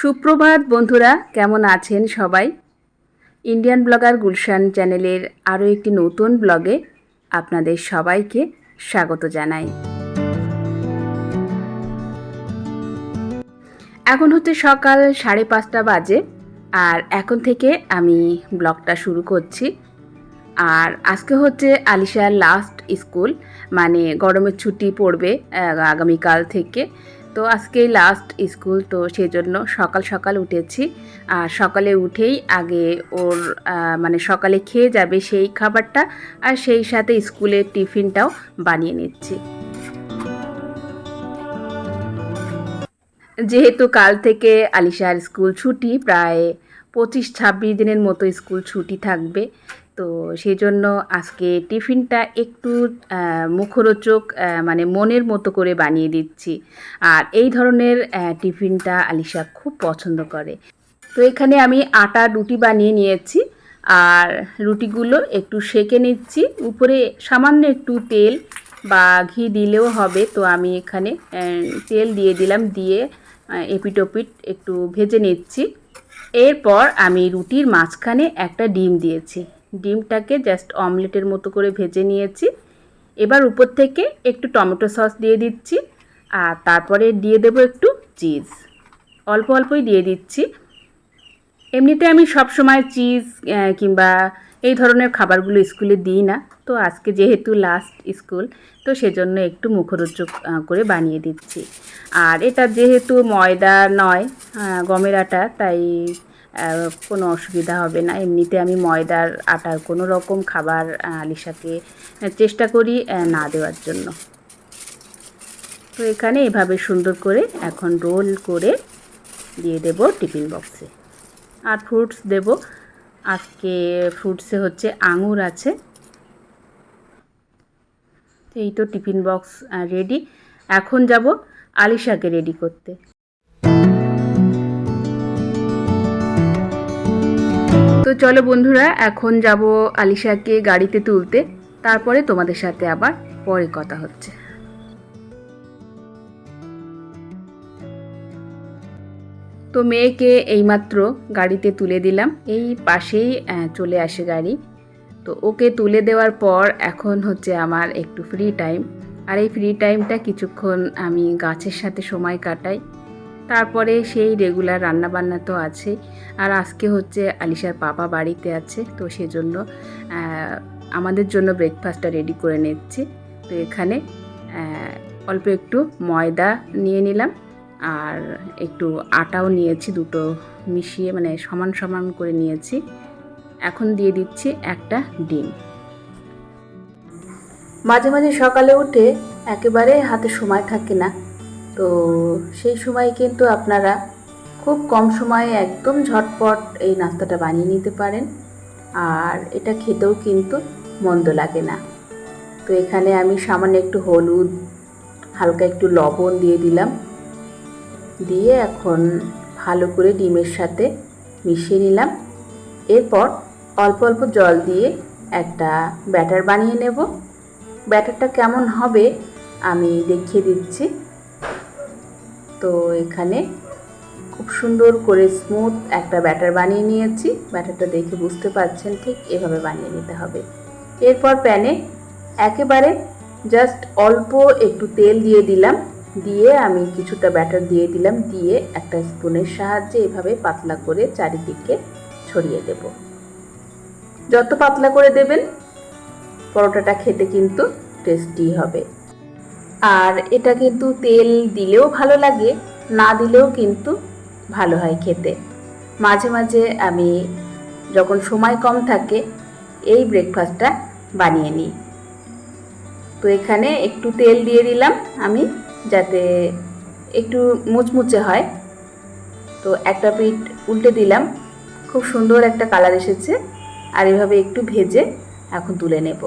সুপ্রভাত বন্ধুরা, কেমন আছেন সবাই? ইন্ডিয়ান ব্লগার গুলশান চ্যানেলের আরও একটি নতুন ব্লগে আপনাদের সবাইকে স্বাগত জানাই। এখন হচ্ছে সকাল সাড়ে পাঁচটা বাজে, আর এখন থেকে আমি ব্লগটা শুরু করছি। আর আজকে হচ্ছে আলিশার লাস্ট স্কুল মানে গরমের ছুটি পড়বে আগামীকাল থেকে। তো আজকেই লাস্ট স্কুল তো সেই জন্য সকাল সকাল উঠেছি। আর সকালে উঠেই আগে ওর মানে সকালে খেয়ে যাবে সেই খাবারটা আর সেই সাথে স্কুলের টিফিনটাও বানিয়ে নিচ্ছি। যেহেতু কাল থেকে আলিশার স্কুল ছুটি, প্রায় পঁচিশ ছাব্বিশ দিনের মতো স্কুল ছুটি থাকবে তো সেই জন্য আজকে টিফিনটা একটু মুখরোচক মানে মনের মতো করে বানিয়ে দিচ্ছি। আর এই ধরনের টিফিনটা আলিশা খুব পছন্দ করে। তো এখানে আমি আটা রুটি বানিয়ে নিয়েছি। আর রুটিগুলো একটু সেকে নিচ্ছি। উপরে সামান্য একটু তেল বা ঘি দিলেও হবে। তো আমি এখানে তেল দিয়ে দিলাম। দিয়ে এপিটোপিট একটু ভেজে নিচ্ছি। এরপর আমি রুটির মাঝখানে একটা ডিম দিয়েছি। ডিমটাকে জাস্ট অমলেটের মতো করে ভেজে নিয়েছি। এবার উপর থেকে একটু টমেটো সস দিয়ে দিচ্ছি, আর তারপরে দিয়ে দেবো একটু চিজ অল্প অল্পই দিয়ে দিচ্ছি। এমনিতে আমি সব সময় চিজ কিংবা এই ধরনের খাবারগুলো স্কুলে দিই না। তো আজকে যেহেতু লাস্ট স্কুল তো সেজন্য একটু মুখরোচক করে বানিয়ে দিচ্ছি। আর এটা যেহেতু ময়দা নয় গমের আটা, তাই কোনো অসুবিধা হবে না। এমনিতে আমি ময়দার আটার কোনো রকম খাবার আলিশাকে চেষ্টা করি না দেওয়ার জন্য। তো এখানে এভাবে সুন্দর করে এখন রোল করে দিয়ে দেব টিফিন বক্সে। আর ফ্রুটস দেব। আজকে ফ্রুটসে হচ্ছে আঙুর আছে। এই তো টিফিন বক্স রেডি এখন যাব আলিশাকে রেডি করতে। তো চলো বন্ধুরা, এখন যাব আলিশাকে গাড়িতে তুলতে। তারপরে তোমাদের সাথে আবার পরে কথা হচ্ছে। তো মেয়েকে এইমাত্র গাড়িতে তুলে দিলাম। এই পাশেই চলে আসে গাড়ি। তো ওকে তুলে দেওয়ার পর এখন হচ্ছে আমার একটু ফ্রি টাইম আর এই ফ্রি টাইমটা কিছুক্ষণ আমি গাছের সাথে সময় কাটাই। তারপরে সেই রেগুলার রান্নাবান্না তো আছে। আর আজকে হচ্ছে আলিশার পাপা বাড়িতে আছে, তো সেজন্য আমাদের জন্য ব্রেকফাস্টটা রেডি করে নিচ্ছি। তো এখানে অল্প একটু ময়দা নিয়ে নিলাম, আর একটু আটাও নিয়েছি, দুটো মিশিয়ে মানে সমান সমান করে নিয়েছি। এখন দিয়ে দিচ্ছি একটা ডিম। মাঝে মাঝে সকালে উঠে একেবারে হাতে সময় থাকে না। তো সেই সময় কিন্তু আপনারা খুব কম সময়ে একদম ঝটপট এই নাস্তাটা বানিয়ে নিতে পারেন। আর এটা খেতেও কিন্তু মন্দ লাগে না। তো এখানে আমি সামান্য একটু হলুদ, হালকা একটু লবণ দিয়ে দিলাম। দিয়ে এখন ভালো করে ডিমের সাথে মিশিয়ে নিলাম। এরপর অল্প অল্প জল দিয়ে একটা ব্যাটার বানিয়ে নেব। ব্যাটারটা কেমন হবে আমি দেখিয়ে দিচ্ছি। তো এখানে খুব সুন্দর করে স্মুথ একটা ব্যাটার বানিয়ে নিয়েছি। ব্যাটারটা দেখে বুঝতে পারছেন ঠিক এভাবে বানিয়ে নিতে হবে। এরপর প্যানে একেবারে জাস্ট অল্প একটু তেল দিয়ে দিলাম। দিয়ে আমি কিছুটা ব্যাটার দিয়ে দিলাম। দিয়ে একটা স্পুনের সাহায্যে এভাবে পাতলা করে চারিদিকে ছড়িয়ে দেব। যত পাতলা করে দেবেন, পরোটাটা খেতে কিন্তু টেস্টি হবে। আর এটা কিন্তু তেল দিলেও ভালো লাগে, না দিলেও কিন্তু ভালো হয় খেতে। মাঝে মাঝে আমি যখন সময় কম থাকে, এই ব্রেকফাস্টটা বানিয়ে নিই। তো এখানে একটু তেল দিয়ে দিলাম আমি, যাতে একটু মুচমুচে হয়। তো একটা পিঠ উল্টে দিলাম, খুব সুন্দর একটা কালার এসেছে। আর এভাবে একটু ভেজে এখন তুলে নেব।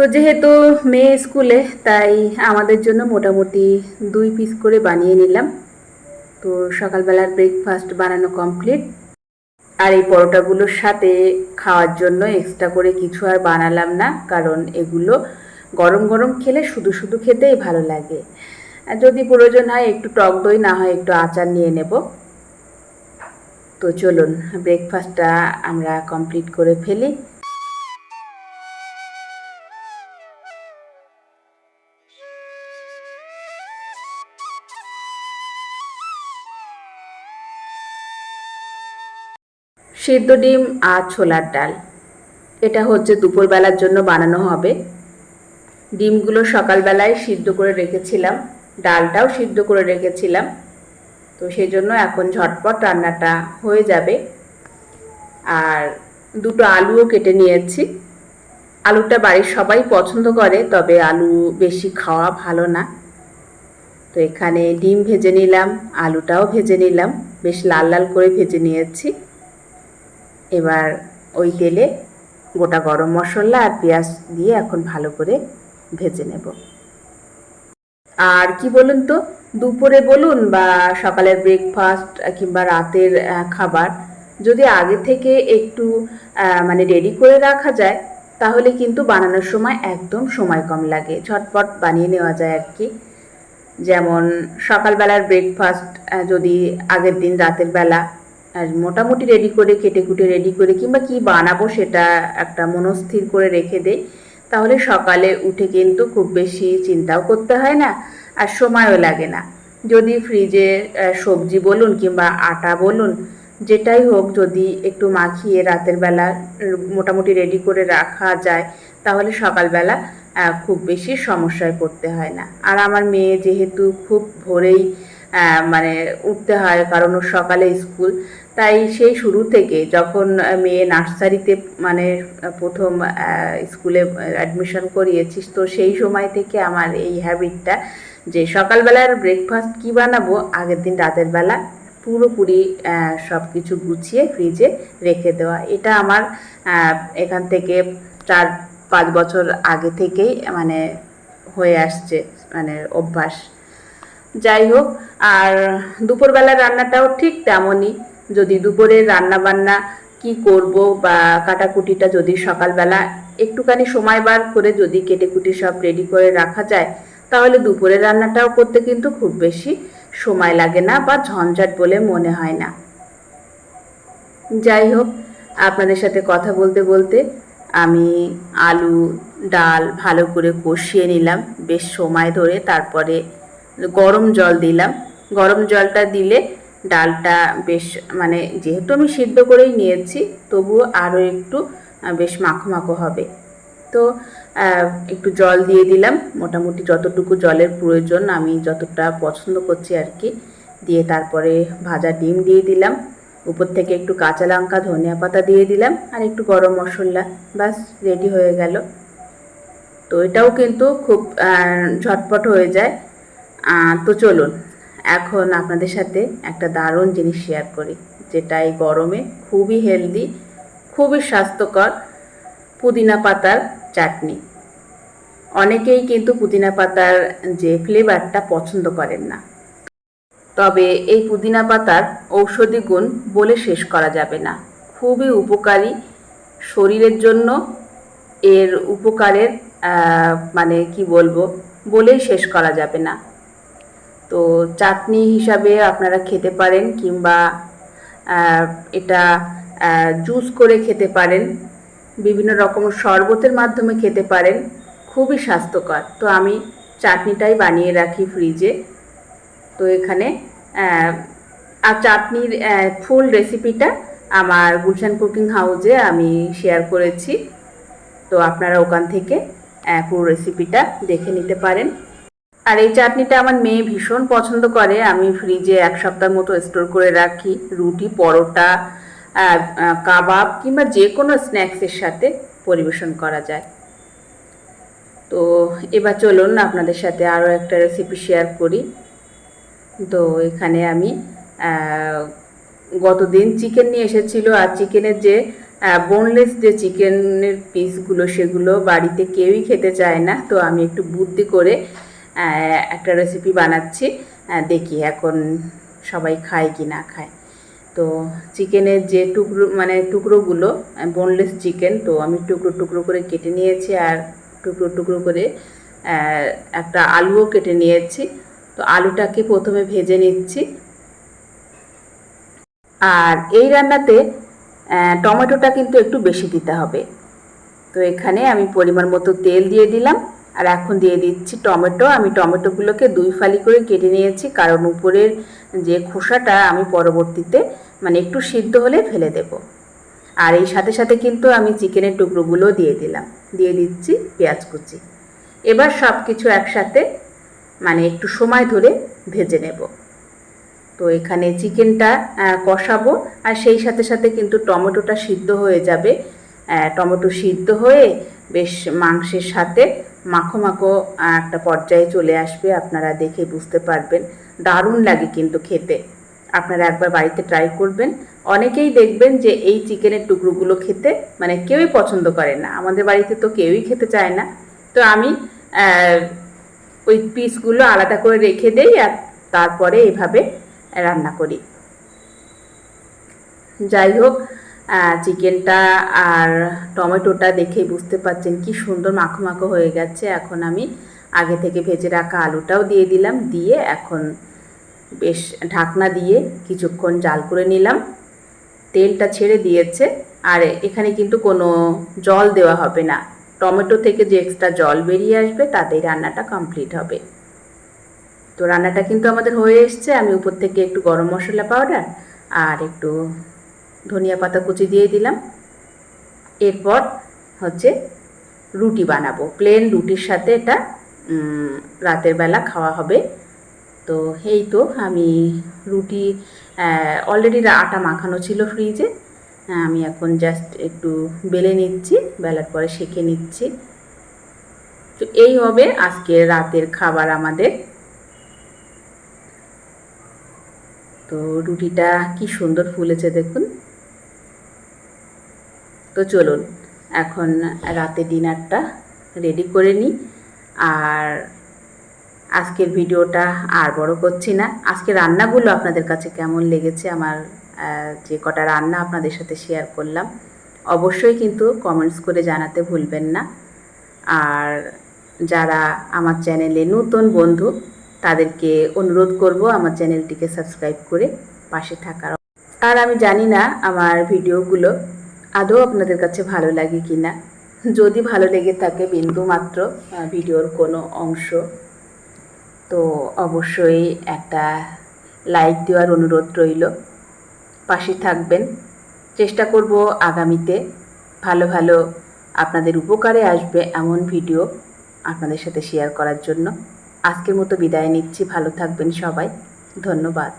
তো যেহেতু মেয়ে স্কুলে, তাই আমাদের জন্য মোটামুটি দুই পিস করে বানিয়ে নিলাম। তো সকালবেলার ব্রেকফাস্ট বানানো কমপ্লিট আর এই পরোটাগুলোর সাথে খাওয়ার জন্য এক্সট্রা করে কিছু আর বানালাম না, কারণ এগুলো গরম গরম খেলে শুধু শুধু খেতেই ভালো লাগে। আর যদি প্রয়োজন হয় একটু টক দই, না হয় একটু আচার নিয়ে নেব। তো চলুন ব্রেকফাস্টটা আমরা কমপ্লিট করে ফেলি। সিদ্ধ ডিম আর ছোলার ডাল। এটা হচ্ছে দুপুরবেলার জন্য বানানো হবে। ডিমগুলো সকালবেলায় সিদ্ধ করে রেখেছিলাম। ডালটাও সিদ্ধ করে রেখেছিলাম। তো সেই জন্য এখন ঝটপট রান্নাটা হয়ে যাবে। আর দুটো আলুও কেটে নিয়েছি। আলুটা বাড়ির সবাই পছন্দ করে, তবে আলু বেশি খাওয়া ভালো না। তো এখানে ডিম ভেজে নিলাম, আলুটাও ভেজে নিলাম। বেশ লাল লাল করে ভেজে নিয়েছি। এবার ওই তেলে গোটা গরম মশলা আর পেঁয়াজ দিয়ে এখন ভালো করে ভেজে নেব। আর কি বলুন তো, দুপুরে বলুন বা সকালের ব্রেকফাস্ট কিংবা রাতের খাবার যদি আগে থেকে একটু মানে রেডি করে রাখা যায়, তাহলে কিন্তু বানানোর সময় একদম সময় কম লাগে। ঝটপট বানিয়ে নেওয়া যায় আর কি। যেমন সকালবেলার ব্রেকফাস্ট যদি আগের দিন রাতের বেলা আর মোটামুটি রেডি করে কেটে কুটে রেডি করে কিংবা কি বানাবো সেটা একটা মনস্থির করে রেখে দেয় তাহলে সকালে উঠে কিন্তু খুব বেশি চিন্তাও করতে হয় না আর সময়ও লাগে না। যদি ফ্রিজে সবজি বলুন কিংবা আটা বলুন, যেটাই হোক যদি একটু মাখিয়ে রাতের বেলা মোটামুটি রেডি করে রাখা যায়, তাহলে সকালবেলা খুব বেশি সমস্যায় পড়তে হয় না। আর আমার মেয়ে যেহেতু খুব ভোরেই মানে উঠতে হয়, কারণ সকালে স্কুল। তাই সেই শুরু থেকে যখন মেয়ে নার্সারিতে মানে প্রথম স্কুলে অ্যাডমিশন করিয়েছিস, তো সেই সময় থেকে আমার এই হ্যাবিটটা যে সকালবেলার ব্রেকফাস্ট কি বানাবো, আগের দিন রাতের বেলা পুরোপুরি সব কিছু গুছিয়ে ফ্রিজে রেখে দেওয়া। এটা আমার এখান থেকে চার, পাঁচ বছর আগে থেকেই মানে হয়ে আসছে মানে অভ্যাস। যাই হোক, আর দুপুরবেলার রান্নাটাও ঠিক তেমনই। যদি দুপুরের রান্না বান্না কি করব বা কাটাকুটিটা যদি সকালবেলা একটুখানি সময় বার করে যদি কেটে কুটি সব রেডি করে রাখা যায়, তাহলে দুপুরের রান্নাটাও করতে কিন্তু খুব বেশি সময় লাগে না বা ঝঞ্ঝাট বলে মনে হয় না। যাই হোক, আপনাদের সাথে কথা বলতে বলতে আমি আলু, ডাল ভালো করে কষিয়ে নিলাম। বেশ সময় ধরে তারপরে গরম জল দিলাম। গরম জলটা দিলে ডালটা বেশ মানে যেহেতু আমি সিদ্ধ করেই নিয়েছি, তবুও আরও একটু বেশ মাখো মাখো হবে। তো একটু জল দিয়ে দিলাম। মোটামুটি যতটুকু জলের প্রয়োজন, আমি যতটা পছন্দ করছি আর কি, দিয়ে তারপরে ভাজা ডিম দিয়ে দিলাম। উপর থেকে একটু কাঁচা লঙ্কা, ধনিয়া পাতা দিয়ে দিলাম, আর একটু গরম মশলা, ব্যাস, রেডি হয়ে গেল। তো এটাও কিন্তু খুব ঝটপট হয়ে যায়। তো চলুন, এখন আপনাদের সাথে একটা দারুণ জিনিস শেয়ার করি, যেটা এই গরমে খুবই হেলদি খুবই স্বাস্থ্যকর পুদিনা পাতার চাটনি। অনেকেই কিন্তু পুদিনা পাতার যে ফ্লেভারটা পছন্দ করেন না। তবে এই পুদিনা পাতার ঔষধি গুণ বলে শেষ করা যাবে না। খুবই উপকারী শরীরের জন্য, এর উপকারের মানে কি বলব, বলেই শেষ করা যাবে না। তো চাটনি হিসাবে আপনারা খেতে পারেন কিংবা এটা জুস করে খেতে পারেন। বিভিন্ন রকম শরবতের মাধ্যমে খেতে পারেন। খুবই স্বাস্থ্যকর। তো আমি চাটনিটাই বানিয়ে রাখি ফ্রিজে তো এখানে আর চাটনির ফুল রেসিপিটা আমার গুলশান কুকিং হাউসে আমি শেয়ার করেছি। তো আপনারা ওখান থেকে পুরো রেসিপিটা দেখে নিতে পারেন। আর এই চাটনিটা আমার মেয়ে ভীষণ পছন্দ করে। আমি ফ্রিজে এক সপ্তাহ মতো স্টোর করে রাখি। রুটি, পরোটা কাবাব কিংবা যে কোনো স্ন্যাক্সের সাথে পরিবেশন করা যায়। তো এবার চলুন আপনাদের সাথে আরও একটা রেসিপি শেয়ার করি। তো এখানে আমি গতদিন চিকেন নিয়ে এসেছিল। আর চিকেনের যে বোনলেস যে চিকেনের পিসগুলো সেগুলো বাড়িতে কেউই খেতে চায় না। তো আমি একটু বুদ্ধি করে একটা রেসিপি বানাচ্ছি দেখি এখন সবাই খায় কি না খায়। তো চিকেনের যে টুকরো মানে টুকরোগুলো বোনলেস চিকেন তো আমি টুকরো টুকরো করে কেটে নিয়েছি আর টুকরো টুকরো করে একটা আলুও কেটে নিয়েছি। তো আলুটাকে প্রথমে ভেজে নিচ্ছি। আর এই রান্নাতে টমেটোটা কিন্তু একটু বেশি দিতে হবে। তো এখানে আমি পরিমাণ মতো তেল দিয়ে দিলাম। আর এখন দিয়ে দিচ্ছি টমেটো। আমি টমেটোগুলোকে দুই ফালি করে কেটে নিয়েছি, কারণ উপরের যে খোসাটা আমি পরবর্তীতে মানে একটু সিদ্ধ হলে ফেলে দেব। আর এই সাথে সাথে কিন্তু আমি চিকেনের টুকরোগুলো দিয়ে দিলাম। দিয়ে দিচ্ছি পেঁয়াজ কুচি। এবার সব কিছু একসাথে মানে একটু সময় ধরে ভেজে নেব। তো এখানে চিকেনটা কষাবো। আর সেই সাথে সাথে কিন্তু টমেটোটা সিদ্ধ হয়ে যাবে। টমেটো সিদ্ধ হয়ে বেশ মাংসের সাথে মাখো মাখো একটা পর্যায়ে চলে আসবে, আপনারা দেখে বুঝতে পারবেন। দারুণ লাগে কিন্তু খেতে। আপনারা একবার বাড়িতে ট্রাই করবেন। অনেকেই দেখবেন যে এই চিকেনের টুকরোগুলো খেতে মানে কেউই পছন্দ করে না। আমাদের বাড়িতে তো কেউই খেতে চায় না। তো আমি ওই পিসগুলো আলাদা করে রেখে দেই আর তারপরে এভাবে রান্না করি। যাই হোক চিকেনটা আর টমেটোটা দেখেই বুঝতে পারছেন কি সুন্দর মাখো মাখো হয়ে গেছে। এখন আমি আগে থেকে ভেজে রাখা আলুটাও দিয়ে দিলাম, দিয়ে এখন বেশ ঢাকনা দিয়ে কিছুক্ষণ জাল করে নিলাম। তেলটা ছেড়ে দিয়েছে, আর এখানে কিন্তু কোনো জল দেওয়া হবে না। টমেটো থেকে যে এক্সট্রা জল বেরিয়ে আসবে, তাতেই রান্নাটা কমপ্লিট হবে। তো রান্নাটা কিন্তু আমাদের হয়ে এসছে। আমি উপর থেকে একটু গরম মশলা পাউডার আর একটু ধনিয়া পাতা কুচি দিয়ে দিলাম। এরপর হচ্ছে রুটি বানাবো। প্লেন রুটির সাথে এটা রাতের বেলা খাওয়া হবে। তো এই তো আমি রুটি অলরেডি আটা মাখানো ছিল ফ্রিজে আমি এখন জাস্ট একটু বেলে নিচ্ছি, বেলার পরে সেঁকে নিচ্ছি। তো এই হবে আজকে রাতের খাবার আমাদের। তো রুটিটা কি সুন্দর ফুলেছে দেখুন। তো চলুন, এখন রাতে ডিনারটা রেডি করে নিই। আর আজকের ভিডিওটা আর বড় করছি না। আজকে রান্নাগুলো আপনাদের কাছে কেমন লেগেছে? আমার যে কটা রান্না আপনাদের সাথে শেয়ার করলাম, অবশ্যই কিন্তু কমেন্টস করে জানাতে ভুলবেন না। আর যারা আমার চ্যানেলে নতুন বন্ধু, তাদেরকে অনুরোধ করব আমার চ্যানেলটিকে সাবস্ক্রাইব করে পাশে থাকার। আর আমি জানি না আমার ভিডিওগুলো আদৌ আপনাদের কাছে ভালো লাগে কি না যদি ভালো লেগে থাকে বিন্দু মাত্র ভিডিওর কোনো অংশ, তো অবশ্যই একটা লাইক দেওয়ার অনুরোধ রইল। পাশে থাকবেন। চেষ্টা করব আগামীতে ভালো ভালো আপনাদের উপকারে আসবে এমন ভিডিও আপনাদের সাথে শেয়ার করার জন্য। আজকের মতো বিদায় নিচ্ছি। ভালো থাকবেন সবাই। ধন্যবাদ।